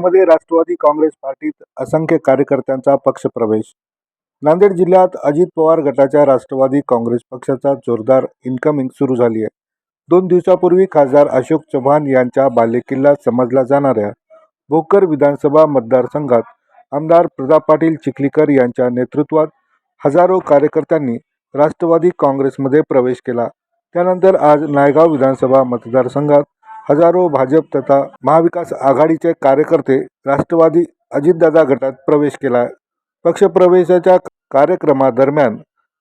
मध्ये राष्ट्रवादी काँग्रेस पार्टीत असंख्य कार्यकर्त्यांचा पक्षप्रवेश. नांदेड जिल्ह्यात अजित पवार गटाच्या राष्ट्रवादी काँग्रेस पक्षाचा जोरदार इन्कमिंग सुरू झाली आहे दोन दिवसापूर्वी खासदार अशोक चव्हाण यांच्या बालेकिल्ला समजल्या जाणाऱ्या भोकर विधानसभा मतदारसंघात आमदार प्रताप पाटील चिखलीकर यांच्या नेतृत्वात हजारो कार्यकर्त्यांनी राष्ट्रवादी काँग्रेसमध्ये प्रवेश केला. त्यानंतर आज नायगाव विधानसभा मतदारसंघात हजारो भाजप तथा महाविकास आघाडीचे कार्यकर्ते राष्ट्रवादी अजितदादा गटात प्रवेश केला. पक्षप्रवेशाच्या कार्यक्रमादरम्यान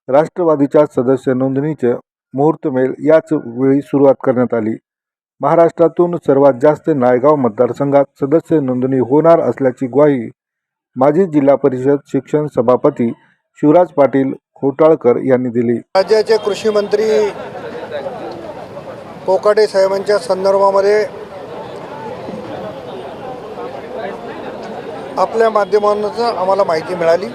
राष्ट्रवादीच्या सदस्य नोंदणीचे मुहूर्तमेल याच वेळी सुरुवात करण्यात आली. महाराष्ट्रातून सर्वात जास्त नायगाव मतदारसंघात सदस्य नोंदणी होणार असल्याची ग्वाही माजी जिल्हा परिषद शिक्षण सभापती शिवराज पाटील खोटाळकर यांनी दिली. राज्याचे कृषी मंत्री कोकाटे साहेबांच्या संदर्भामध्ये आपल्या माध्यमातून आम्हाला माहिती मिळाली.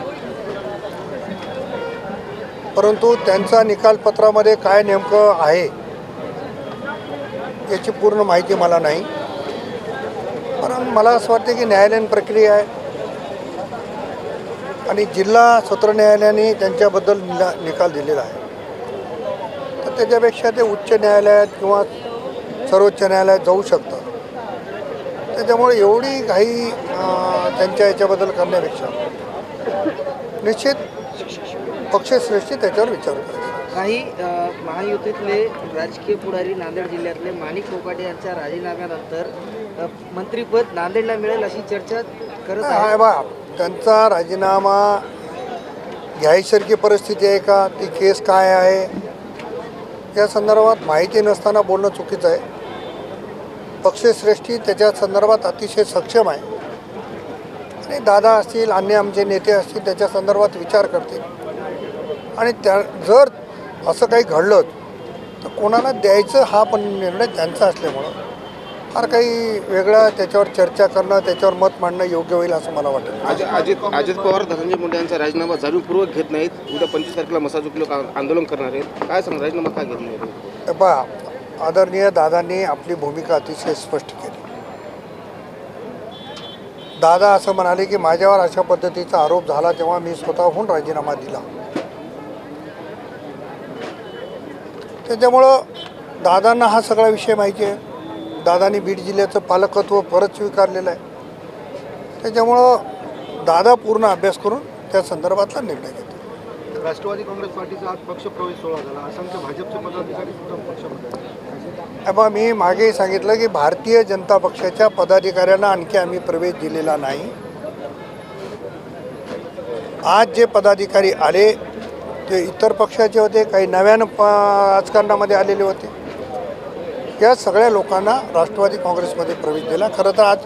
परंतु त्यांचा निकालपत्रामध्ये काय नेमकं आहे याची पूर्ण माहिती मला नाही. कारण मला असं वाटतं की न्यायालयीन प्रक्रिया आहे. आणि जिल्हा सत्र न्यायालयाने त्यांच्याबद्दल निकाल दिलेला आहे. त्याच्यापेक्षा ते उच्च न्यायालयात किंवा सर्वोच्च न्यायालयात जाऊ शकतं. त्याच्यामुळे एवढी काही त्यांच्या याच्याबद्दल करण्यापेक्षा. निश्चित पक्षश्रेष्ठी त्याच्यावर विचार करेल काही महायुतीतले राजकीय पुढारी नांदेड जिल्ह्यातले माणिक कोकाटे यांच्या राजीनाम्यानंतर मंत्रिपद नांदेडला मिळेल अशी चर्चा करत आहे बा त्यांचा राजीनामा घ्यायसारखी परिस्थिती आहे का? ती केस काय आहे? या संदर्भात माहिती नसताना बोलणं चुकीचं आहे. पक्षश्रेष्ठी त्याच्या संदर्भात अतिशय सक्षम आहे. आणि दादा असतील अन्य आमचे नेते असतील त्याच्या संदर्भात विचार करतील. आणि त्या जर असं काही घडलं तर कोणाला द्यायचं हा पण निर्णय त्यांचा असल्यामुळं. फार काही वेगळा त्याच्यावर चर्चा करणं त्याच्यावर मत मांडणं योग्य होईल असं मला वाटतं. अजित अजित पवार धनंजय मुंडे यांचा राजीनामा जाणीवपूर्वक घेत नाहीत. उद्या पंचवीस तारखेला मसाजूक लोक आंदोलन करणार आहेत. काय सांग राजीनामा का घेत नाही? पहा आदरणीय दादांनी आपली भूमिका अतिशय स्पष्ट केली. दादा असं म्हणाले की माझ्यावर अशा पद्धतीचा आरोप झाला तेव्हा मी स्वतःहून राजीनामा दिला. त्याच्यामुळं दादांना हा सगळा विषय माहिती आहे. दादांनी बीड जिल्ह्याचं पालकत्व परत स्वीकारलेलं आहे. त्याच्यामुळं दादा पूर्ण अभ्यास करून त्या संदर्भातला निर्णय घेतो. राष्ट्रवादी काँग्रेस पार्टीचा आज पक्षप्रवेश सोहळा झाला. असंख्य भाजपचे पदाधिकारी सुद्धा पक्षामध्ये बा मी मागे सांगितलं की भारतीय जनता पक्षाच्या पदाधिकाऱ्यांना आणखी आम्ही प्रवेश दिलेला नाही. आज जे पदाधिकारी आले ते इतर पक्षाचे होते काही नव्यानं प राजकारणामध्ये आलेले होते. या सगळ्या लोकांना राष्ट्रवादी काँग्रेसमध्ये प्रवेश दिला. खरं तर आज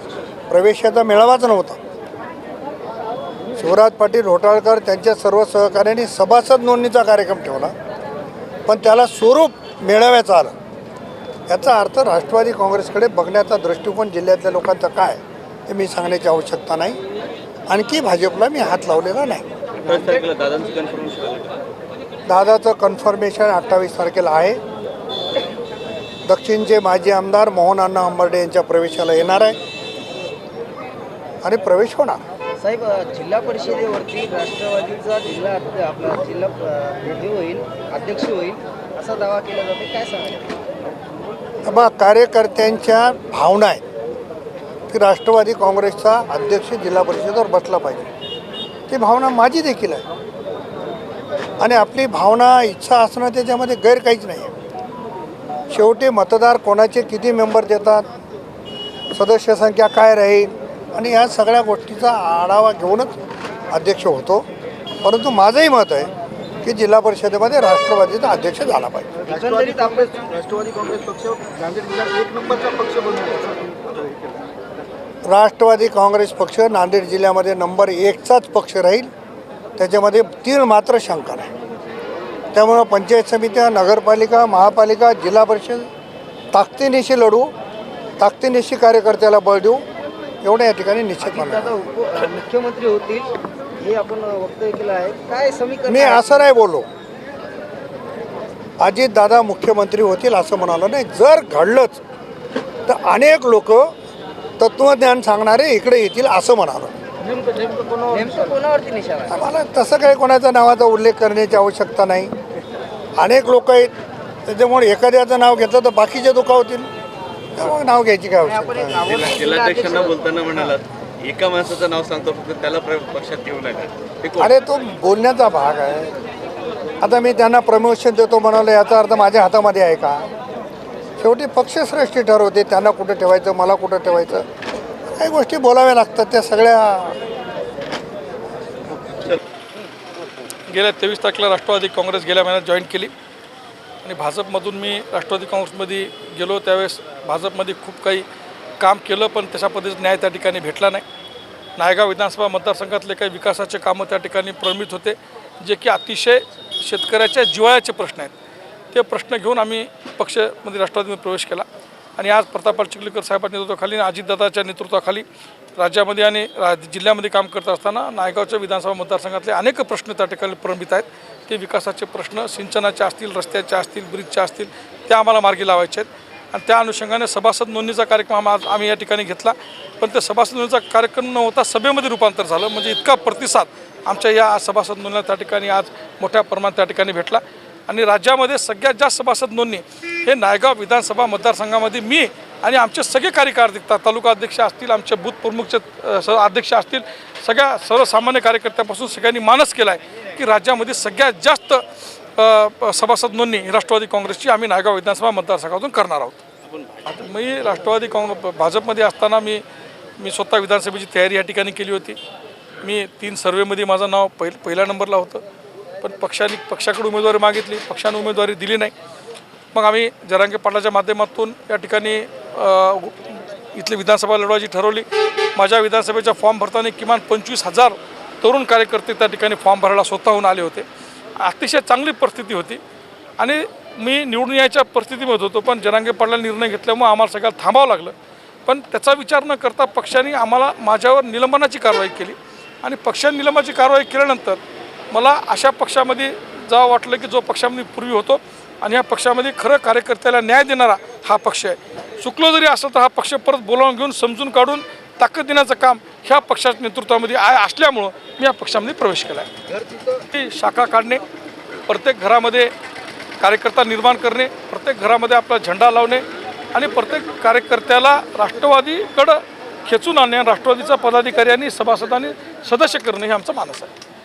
प्रवेशाचा मेळावाच नव्हता. शिवराज पाटील होटाळकर त्यांच्या सर्व सहकार्याने सभासद नोंदणीचा कार्यक्रम ठेवला. पण त्याला स्वरूप मेळाव्याचं आलं. याचा अर्थ राष्ट्रवादी काँग्रेसकडे बघण्याचा दृष्टिकोन जिल्ह्यातल्या लोकांचा काय हे मी सांगण्याची आवश्यकता नाही. आणखी भाजपला मी हात लावलेला नाही. दादाचं कन्फर्मेशन अठ्ठावीस तारखेला आहे. दक्षिणचे माजी आमदार मोहन अण्णा अंबर्डे यांच्या प्रवेशाला येणार आहे. आणि प्रवेश होणार. साहेब जिल्हा परिषदेवरती राष्ट्रवादीचा जिल्हा आपला जिल्हा हे होईल अध्यक्ष होईल असा दावा केला जातो. काय सांगाल? बा कार्यकर्त्यांच्या भावना आहेत. की राष्ट्रवादी काँग्रेसचा अध्यक्ष जिल्हा परिषदेवर बसला पाहिजे. ती भावना माझी देखील आहे. आणि आपली भावना इच्छा असणं त्याच्यामध्ये गैर काहीच नाही आहे शेवटी मतदार कोणाचे किती मेंबर देतात? सदस्य संख्या काय राहील? आणि या सगळ्या गोष्टीचा आढावा घेऊनच अध्यक्ष होतो. परंतु माझंही मत आहे की जिल्हा परिषदेमध्ये राष्ट्रवादीचा अध्यक्ष झाला पाहिजे. राष्ट्रवादी काँग्रेस पक्ष एक नंबरचा. राष्ट्रवादी काँग्रेस पक्ष नांदेड जिल्ह्यामध्ये नंबर एकचाच पक्ष राहील. त्याच्यामध्ये तीळ मात्र शंका नाही. त्यामुळं पंचायत समित्या नगरपालिका महापालिका जिल्हा परिषद ताकदीनिशी लढू ताकदीनिशी कार्यकर्त्याला बळ देऊ एवढं या ठिकाणी निश्चित दादा उप मुख्यमंत्री होतील हे आपण वक्तव्य केलं आहे. काय समीकरण मी आहे? असं नाही बोललो. अजित दादा मुख्यमंत्री होतील असं म्हणालो नाही. जर घडलंच तर अनेक लोक तत्त्वज्ञान सांगणारे इकडे येतील असं म्हणालो. नेमकं कोणावरती निशाणा आहे? आम्हाला तसं काही कोणाच्या नावाचा उल्लेख करण्याची आवश्यकता नाही. अनेक लोक आहेत. त्याच्यामुळे एखाद्याचं नाव घेतलं तर बाकीचे दुखावतील. त्यामुळे नाव घ्यायची काय आवश्यकता जिल्हा जिल्हाध्यक्षांना बोलताना म्हणालात एका माणसाचं नाव सांगतो फक्त त्याला प्र- पक्षात येऊ नका. ते कोण? अरे तो बोलण्याचा भाग आहे. आता मी त्यांना प्रमोशन देतो म्हणाले याचा अर्थ माझ्या हातामध्ये आहे का? शेवटी पक्षश्रेष्ठी ठरवते त्यांना कुठं ठेवायचं मला कुठं ठेवायचं? काही गोष्टी बोलाव्या लागतात त्या सगळ्या गेल्या तेवीस तारखेला राष्ट्रवादी काँग्रेस गेल्या महिन्यात जॉईन केली. आणि भाजपमधून मी राष्ट्रवादी काँग्रेसमध्ये गेलो त्यावेळेस भाजपमध्ये खूप काही काम केलं पण तशा पद्धतीचा न्याय त्या ठिकाणी भेटला नाही. नायगाव विधानसभा मतदारसंघातले काही विकासाचे कामं त्या ठिकाणी प्रमित होते जे की अतिशय शेतकऱ्याच्या जिवाळ्याचे प्रश्न आहेत. ते प्रश्न घेऊन आम्ही पक्षमध्ये राष्ट्रवादीमध्ये प्रवेश केला. आणि आज प्रतापपाल चिखलीकर साहेबांच्या नेतृत्वाखाली आणि अजितदादाच्या नेतृत्वाखाली राज्यामध्ये आणि रा जिल्ह्यामध्ये काम करत असताना नायगावच्या विधानसभा मतदारसंघातले अनेक प्रश्न त्या ठिकाणी प्रलंबित आहेत. ते विकासाचे प्रश्न सिंचनाचे असतील रस्त्याचे असतील ब्रिजचे असतील ते आम्हाला मार्गी लावायचे आहेत. आणि त्या अनुषंगाने सभासद नोंदणीचा कार्यक्रम आज आम्ही या ठिकाणी घेतला. पण त्या सभासद नोंदणीचा कार्यक्रम न होता सभेमध्ये रूपांतर झालं. म्हणजे इतका प्रतिसाद आमच्या या सभासद नोंदणीला त्या ठिकाणी आज मोठ्या प्रमाणात त्या ठिकाणी भेटला. आणि राज्यामध्ये सगळ्यात जास्त सभासद नोंदणी हे नायगाव विधानसभा मतदारसंघामध्ये मी आणि आमचे सगळे कार्यकर्ते तालुका अध्यक्ष असतील आमचे बूथ प्रमुखचे स अध्यक्ष असतील सगळ्या सर्वसामान्य कार्यकर्त्यापासून सगळ्यांनी मानस केला आहे की राज्यामध्ये सगळ्यात जास्त सभासद नोंदणी राष्ट्रवादी काँग्रेसची आम्ही नायगाव विधानसभा मतदारसंघातून करणार आहोत. आता मी राष्ट्रवादी काँग्रेस भाजपमध्ये असताना मी मी स्वतः विधानसभेची तयारी या ठिकाणी केली होती. मी तीन सर्वेमध्ये माझं नाव पहिल पहिल्या नंबरला होतं. पण पक्षाने पक्षाकडे उमेदवारी मागितली पक्षाने उमेदवारी दिली नाही. मग आम्ही जरांगे पाटलाच्या माध्यमातून या ठिकाणी इथली विधानसभा लढवायची ठरवली. माझ्या विधानसभेचा फॉर्म भरताना किमान पंचवीस हजार तरुण कार्यकर्ते त्या ठिकाणी फॉर्म भरायला स्वतःहून आले होते. अतिशय चांगली परिस्थिती होती. आणि मी निवडून यायच्या परिस्थितीमध्ये होतो पण जरांगे पाटला निर्णय घेतल्यामुळे आम्हाला सगळ्याला थांबावं लागलं. पण त्याचा विचार न करता पक्षाने आम्हाला माझ्यावर निलंबनाची कारवाई केली. आणि पक्षाने निलंबनाची कारवाई केल्यानंतर मला अशा पक्षामध्ये जावं वाटलं की जो पक्षामध्ये पूर्वी होतो आणि या पक्षामध्ये खरं कार्यकर्त्याला न्याय देणारा हा पक्ष आहे. चुकलो जरी असलं तर हा पक्ष परत बोलावून घेऊन समजून काढून ताकद देण्याचं काम ह्या पक्षाच्या नेतृत्वामध्ये आहे असल्यामुळं मी या पक्षामध्ये प्रवेश केला आहे ती शाखा काढणे प्रत्येक घरामध्ये कार्यकर्ता निर्माण करणे प्रत्येक घरामध्ये आपला झेंडा लावणे आणि प्रत्येक कार्यकर्त्याला राष्ट्रवादीकडं खेचून आणणे आणि राष्ट्रवादीचा पदाधिकारी आणि सभासदांनी सदस्य करणे हे आमचं मानस आहे.